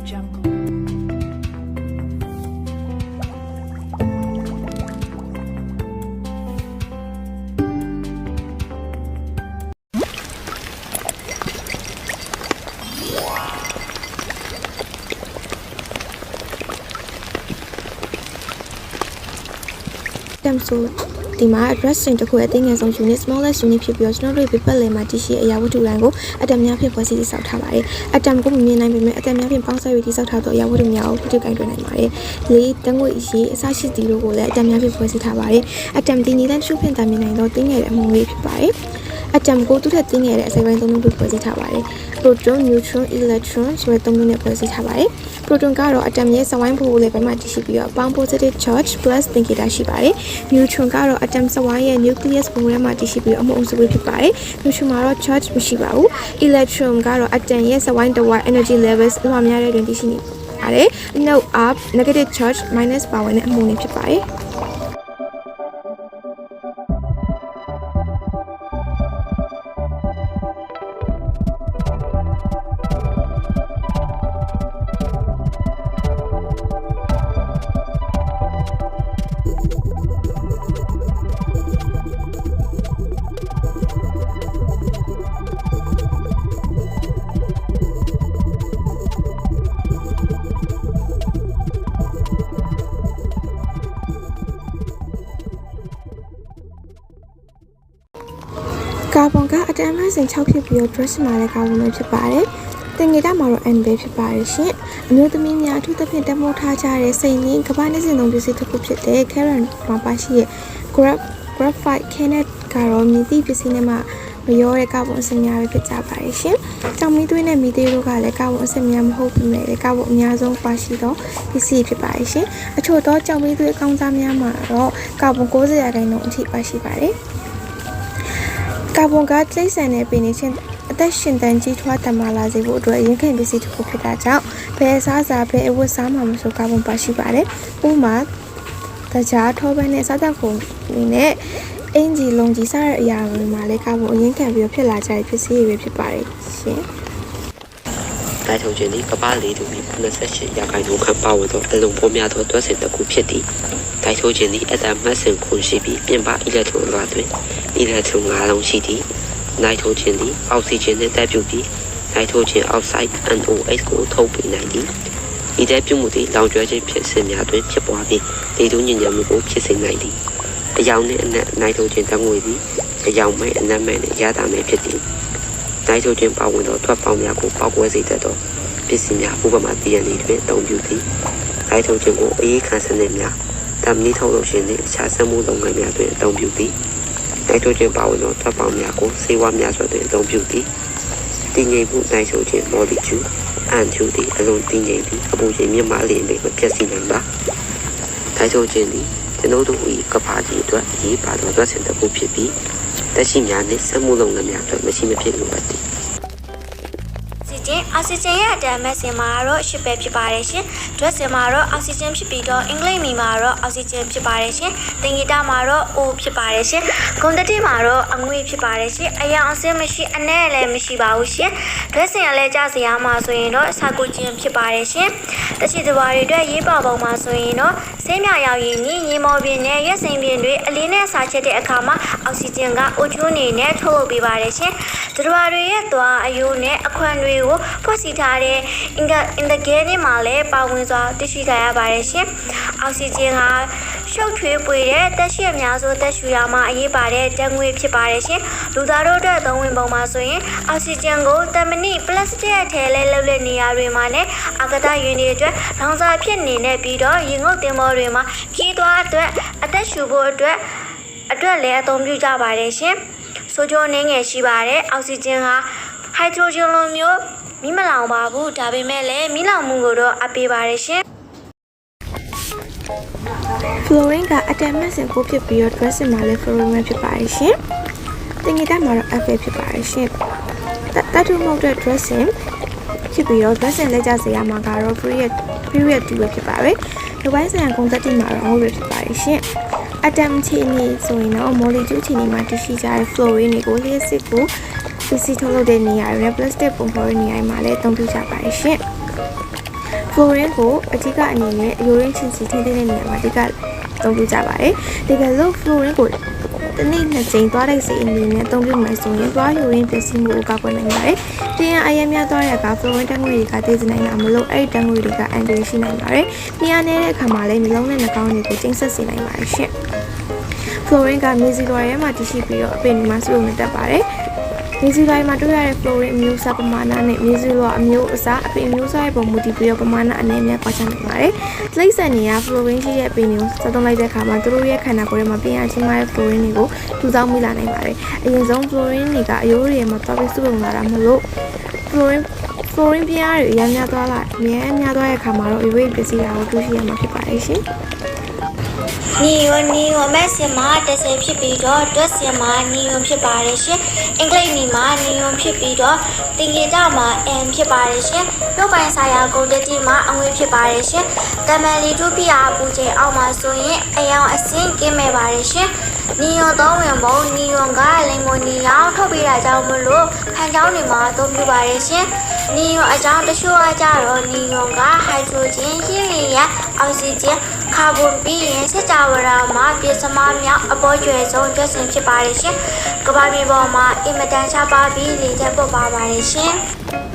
jungle. တမ်ဆို ဒီမှာ address string တစ်ခုအသိငယ်ဆုံး unit smallest unit ဖြစ်ပြီးတော့ကျွန်တော်တို့ paper လေမှာတရှိအရာဝတ္ထုတိုင်းကိုအတမ်များဖြင့်ဖွဲ့စည်းတည်ဆောက်ထားပါတယ်အတမ်ကိုမမြင်နိုင်ပေမဲ့အတမ်များဖြင့်ပေါင်းစပ်၍တည်ဆောက်ထားသောအရာဝတ္ထုများကိုပြုတ်ကင်တွေ့နိုင်ပါတယ်လေးတငွေရေးအစရှိသည်တို့ကိုလည်းအတမ်များဖြင့်ဖွဲ့စည်းထားပါတယ်အတမ်ဒီနည်းလမ်းတစ်ခုဖြင့်တာမြင်နိုင်သောသိငယ်တဲ့အမှုလေးဖြစ်ပါတယ် အတမ်ကိုသူ့ထက်သိငယ်တဲ့အစိပ်ပိုင်းသုံးမျိုးဖွဲ့စည်းထားပါတယ် proton neutron electron ဆိုတဲ့သုံးမျိုးနဲ့ဖွဲ့စည်းထားပါတယ် proton ကတော့အတမ်ရဲ့စဝိုင်းဖို့လေးဘက်မှာတည်ရှိပြီးတော့ bound positive charge plus သင်္ကေတရှိပါတယ် neutron ကတော့အတမ်စဝိုင်းရဲ့ nucleus ဘုံထဲမှာတည်ရှိပြီးတော့အမှုအစုလေးဖြစ်ပါတယ် neutron မှာတော့ charge မရှိပါဘူး electron ကတော့အတမ်ရဲ့စဝိုင်းတစ်ဝိုင်း energy levels အလွန်များတဲ့တွင်တည်ရှိနေပါတယ် no up negative charge minus power နဲ့အမှုလေးဖြစ်ပါတယ် ကာဗွန်ကအတမ်မစိန်6ဖြစ်ပြီးတော့ dress မှာလည်းကာဗွန်ပဲဖြစ်ပါတယ်။တင်ငေတာမှာတော့ N ပဲဖြစ်ပါတယ်ရှင်။အမျိုးသမီးများအထူးသဖြင့်တမိုးထားကြတဲ့စိန်ရင်းကမ္ဘာနဲ့စင်သုံးပစ္စည်းတစ်ခုဖြစ်တဲ့ Karen မှာပါရှိတဲ့ graph graphite canet ကတော့မြည်သည့်ပစ္စည်းနဲ့မှမရောတဲ့ကာဗွန်အစစ်များပဲဖြစ်ကြပါတယ်ရှင်။ကြောင်မီးသွေးနဲ့မီသေးတို့ကလည်းကာဗွန်အစစ်များမဟုတ်ဘူးလေကာဗွန်အများဆုံးပါရှိသောပစ္စည်းဖြစ်ပါတယ်ရှင်။အချို့သောကြောင်မီးသွေးအကောင်းစားများမှာတော့ကာဗွန်90ရာခိုင်နှုန်းအထိပါရှိပါတယ်။ ကာဗွန်ကတိတ်ဆန်တဲ့ပင်နေချင်းအသက်ရှင်တန်ကြီးထွားတမလာစေဖို့အတွက်ရင်းခင်ပစ္စည်းတစ်ခုဖြစ်တာကြောင့်ဘယ်အစားအစာဘယ်အဝတ်စားမှမဆိုကာဗွန်ပါရှိပါတယ်။ဥပမာတကြားထောပန်းနဲ့စားသက်ကုန်တွေနဲ့အင်ဂျီလုံးကြီးစတဲ့အရာတွေမှာလည်းကာဗွန်အရင်ခံပြီးတော့ဖြစ်လာကြတဲ့ပစ္စည်းတွေပဲဖြစ်ပါတယ်ရှင်။နိုင်ထုံခြင်းသည်ကပ္ပလေးတူပြီး28ရာခိုင်နှုန်းခန့်ပါဝင်သောအလုံးပေါ်များသောတွက်စင်တစ်ခုဖြစ်သည်။တိုက်ထိုးခြင်းသည်အတမတ်စင်ခွန်ရှိပြီးပြင်ပအီလက်ထရွန်လွှာတွင် အီလက်ထရွန်၅လုံးရှိသည်။နိုင်ထိုးခြင်းသည်အောက်ဆီဂျင်နှင့်တက်ပြုပြီးနိုင်ထိုးခြင်းအောက်ဆိုက် NOx ကိုထုတ်ပေးနိုင်သည်။ဤတဲ့ပြုမှုသည်လောင်ကျွမ်းခြင်းဖြစ်စဉ်များတွင်ဖြစ်ပွားပြီးလေထုညဉ့်ညံမှုကိုဖြစ်စေနိုင်သည်။အယောင်နှင့်အနက်နိုင်ထိုးခြင်းတငွေသည်အယောင်မဲ့အနက်မဲ့နှင့်ရတာမဲ့ဖြစ်သည်။နိုင်ထိုးခြင်းပါဝင်သောထွက်ပေါင်းများကိုပောက်ကွဲစေတတ်သောပစ္စည်းများဥပမာ DNA တွင်အသုံးပြုသည်။လိုက်ထုတ်ခြင်းကိုအေးခံစနစ်များတမ်မီထုတ်လုပ်ခြင်းနှင့်အခြားစက်မှုလုပ်ငန်းများတွင်အသုံးပြုသည်။ လိုက်ထုတ်ခြင်းပါဝင်သောထွက်ပေါင်းများကိုစေဝါများစွာတွင်အသုံးပြုသည်။တည်ငြိမ်မှုနိုင်ထုတ်ခြင်း molecule အန်ချူသည်အလုံးတည်ငြိမ်သည်အပူချိန်မြင့်မားလျင်ပင်မဖြစ်စီနိုင်ပါ။တိုက်ထုတ်ခြင်းသည်ကျွန်ုပ်တို့၏ကဘာကြီးအတွက်အရေးပါသောအတွက်ဆင်တစ်ခုဖြစ်ပြီးတက်ရှိများနှင့်စက်မှုလုပ်ငန်းများအတွက်မရှိမဖြစ်လိုအပ်သည် စီဂျင်အောက်ဆီဂျင်ရဲ့အတန်မဲ့စင်မှာတော့ရှစ်ပဲဖြစ်ပါတယ်ရှင်။ dress စင်မှာတော့အောက်ဆီဂျင်ဖြစ်ပြီးတော့အင်္ဂလိပ်မီမှာတော့အောက်ဆီဂျင်ဖြစ်ပါတယ်ရှင်။တင်ဂီတာမှာတော့ O ဖြစ်ပါတယ်ရှင်။ဂုံတတိမှာတော့အငွေ့ဖြစ်ပါတယ်ရှင်။အယောင်အစင်းမရှိအနဲ့လည်းမရှိပါဘူးရှင်။ dress စင်ကလည်းကြစရာမှာဆိုရင်တော့စာကူဂျင်ဖြစ်ပါတယ်ရှင်။တချီတဘာတွေအတွက်ရေးပါပုံမှာဆိုရင်တော့ဆေးမြရောက်ရည်နီးရေမော်ပြင်းနဲ့ရက်စိန်ပြင်းတွေအလေးနဲ့စာချက်တဲ့အခါမှာအောက်ဆီဂျင်ကအိုချိုးနေနဲ့ထုတ်လုပ်ပေးပါတယ်ရှင်။တဘာတွေရဲ့သွားအယိုးနဲ့အခွံတွေကိုဖွဲ့စည်းထားတဲ့အင်္ဂအင်္ဂဂဲနဲ့မှာလည်းပါဝင်စွာတရှိထားရပါတယ်ရှင်။အောက်ဆီဂျင်ဟာရှုပ်ထွေးပွေတဲ့တက်ရှိအများစုတက်ရှူရမှာအရေးပါတဲ့တံငွေဖြစ်ပါတယ်ရှင်။လူသားတို့အတွက်သုံးဝင်ပုံမှာဆိုရင်အောက်ဆီဂျင်ကိုတမဏိပလတ်စတစ်အထဲလဲလှုပ်တဲ့နေရာတွေမှာနဲ့အာကတာယွင်တွေအတွက်လောင်စာဖြစ်နေနဲ့ပြီးတော့ရေငုပ်တင်မောတွေမှာဖြီးသွားအတွက်အသက်ရှူဖို့အတွက်အတွက်လည်းအသုံးပြုကြပါတယ်ရှင်။ဆိုကြိုနေငယ်ရှိပါတယ်အောက်ဆီဂျင်ဟာဟိုက်ဒရိုဂျင်လိုမျိုး မိမလောင်ပါဘူးဒါပေမဲ့လည်းမိလောင်မှုကိုတော့အပေးပါတယ်ရှင် fluorine ကအတမ်မတ်စင်ကိုဖြစ်ပြီးတော့ dressing မှာလည်း fluorine ပဲဖြစ်ပါတယ်ရှင်။တင်ငီတက်မှာတော့ F ပဲဖြစ်ပါတယ်ရှင်။တတတ်တူမဟုတ်တဲ့ dressing ဖြစ်ပြီးတော့ dressing လက်ကျစရာမှာကတော့ period period 2ပဲဖြစ်ပါတယ်။ဒီပိုင်းဆိုင်ရာဂုဏ်သတ္တိမှာတော့ O ပဲဖြစ်ပါတယ်ရှင်။ atom ချီနေဆိုရင်တော့ molecule ချီနေမှာတရှိကြတဲ့ fluorine တွေကိုလျှက်စစ်ကို ပစ္စည်းထုတ်လုပ်တဲ့နေရာတွေနဲ့ plastic ပုံဖော်တဲ့နေရာတွေမှာလည်းအသုံးပြုကြပါတယ်ရှင်။ fluorine ကိုအဓိကအနေနဲ့အယိုရင်းချင်စီထိန်းသိမ်းတဲ့နေရာမှာအဓိကသုံးပြုကြပါတယ်တကယ်လို့ fluorine ကိုတနေ့နှစ်ကြိမ်သွားတဲ့စီအနေနဲ့သုံးပြုမယ်ဆိုရင်သွားယိုရင်းပစ္စည်းမှုကိုကောက်ွယ်နိုင်ပါတယ်တင်ရအရင်များသွားတဲ့အခါ fluorine တန်ငွေတွေကတည်စနိုင်တာမလို့အဲ့ဒီတန်ငွေတွေကအန်တရာရှိနိုင်ပါတယ်တင်ရနေတဲ့အခါမှာလည်းနှလုံးနဲ့နှာခေါင်းတွေကိုကျိန်းဆက်စေနိုင်ပါတယ်ရှင့် fluorine ကမြေစီလွှာထဲမှာတည်ရှိပြီးတော့အပင်ဒီမှာစုလို့တက်ပါတယ်။ မြေစီလွှာမှာတွေ့ရတဲ့ fluorine အမျိုးအစားပမာဏနဲ့မြေစီလွှာအမျိုးအစားအပင်အမျိုးအစားရဲ့ပုံမူတည်ပြီးတော့ပမာဏအနည်းများကွာခြားနိုင်ပါတယ်။တိရစ္ဆာန်တွေက fluorine ရှိတဲ့အပင်တွေကိုစသုံးလိုက်တဲ့အခါမှာသူတို့ရဲ့ခန္ဓာကိုယ်ထဲမှာပြင်ရချင်းမာတဲ့ fluorine တွေကိုထူဆောင်းမိလာနိုင်ပါတယ်။အရင်ဆုံး fluorine တွေကအယိုးတွေမှာသွားပြီးစုပုံလာတာမလို့ fluorine fluorine ပြားတွေအများများသွားလာအများများသွားတဲ့အခါမှာတော့အယိုးတွေပစ္စည်းတာကိုတွေ့ရှိရမှာဖြစ်ပါတယ်ရှင်။ နီယိုနီယိုမက်စင်မှာ10ဖြစ်ပြီးတော့တွက်စင်မှာနီယိုဖြစ်ပါတယ်ရှင်အင်္ဂလိပ်နီမှာနီယိုဖြစ်ပြီးတော့တင်ဂီတာမှာ M ဖြစ်ပါတယ်ရှင်နှုတ်ပိုင်ဆိုင်ရာဂုဏ်တတိမှာအငွေဖြစ်ပါတယ်ရှင်တမန်လီဒုပိယာပူချိန်အောက်မှာဆိုရင်အယောင်အစင်းကင်းမဲ့ပါတယ်ရှင် နီယိုသုံးဝင်ပုံနီယိုကလင်ကိုနီယောင်ထုတ်ပေးတာကြောင့်မလို့ခံကြောင်းတွေမှာအသုံးပြုပါတယ်ရှင်နီယိုအကြောင်းတချို့အကြတော့နီယိုကဟိုက်ဒရိုဂျင်ဟီလီယမ်အောက်ဆီဂျင်ကာဗွန်ပြီးရင်စကြဝဠာမှာပြစမမြောက်အပေါ်ကျွယ်ဆုံးကျွတ်စင်ဖြစ်ပါတယ်ရှင်။ကမ္ဘာမြေပေါ်မှာအင်မတန်ရှားပါပြီးလေတဲ့ပုတ်ပါပါတယ်ရှင်။